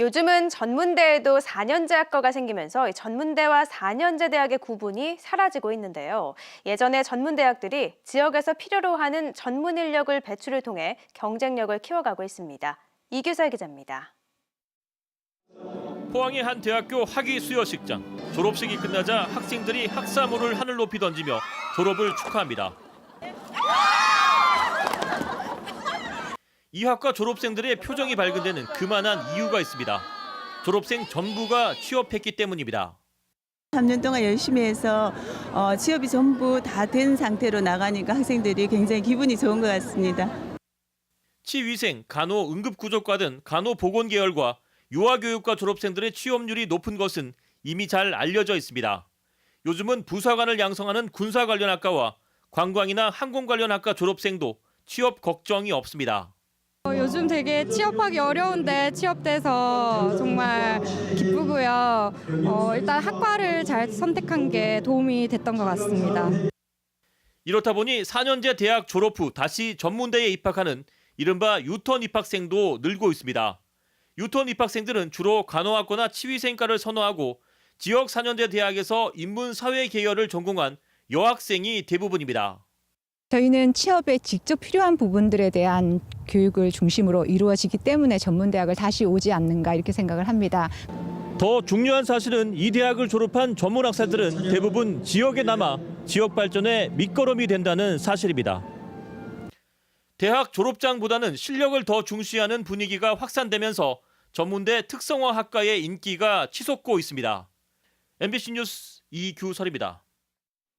요즘은 전문대에도 4년제 학과가 생기면서 이 전문대와 4년제 대학의 구분이 사라지고 있는데요. 예전에 전문대학들이 지역에서 필요로 하는 전문 인력을 배출을 통해 경쟁력을 키워가고 있습니다. 이규설 기자입니다. 포항의 한 대학교 학위 수여식장. 졸업식이 끝나자 학생들이 학사모를 하늘 높이 던지며 졸업을 축하합니다. 이 학과 졸업생들의 표정이 밝은 데는 그만한 이유가 있습니다. 졸업생 전부가 취업했기 때문입니다. 3년 동안 열심히 해서 어, 취업이 전부 다 된 상태로 나가니까 학생들이 굉장히 기분이 좋은 것 같습니다. 치위생, 간호, 응급구조과 등 간호보건 계열과 유아교육과 졸업생들의 취업률이 높은 것은 이미 잘 알려져 있습니다. 요즘은 부사관을 양성하는 군사 관련 학과와 관광이나 항공 관련 학과 졸업생도 취업 걱정이 없습니다. 어, 요즘 되게 취업하기 어려운데 취업돼서 정말 기쁘고요. 어, 일단 학과를 잘 선택한 게 도움이 됐던 것 같습니다. 이렇다 보니 4년제 대학 졸업 후 다시 전문대에 입학하는 이른바 유턴 입학생도 늘고 있습니다. 유턴 입학생들은 주로 간호학과나 치위생과를 선호하고 지역 4년제 대학에서 인문사회 계열을 전공한 여학생이 대부분입니다. 저희는 취업에 직접 필요한 부분들에 대한 교육을 중심으로 이루어지기 때문에 전문대학을 다시 오지 않는가 이렇게 생각을 합니다. 더 중요한 사실은 이 대학을 졸업한 전문 학생들은 대부분 지역에 남아 지역 발전에 밑거름이 된다는 사실입니다. 대학 졸업장보다는 실력을 더 중시하는 분위기가 확산되면서 전문대 특성화 학과의 인기가 치솟고 있습니다. MBC 뉴스 이규설입니다.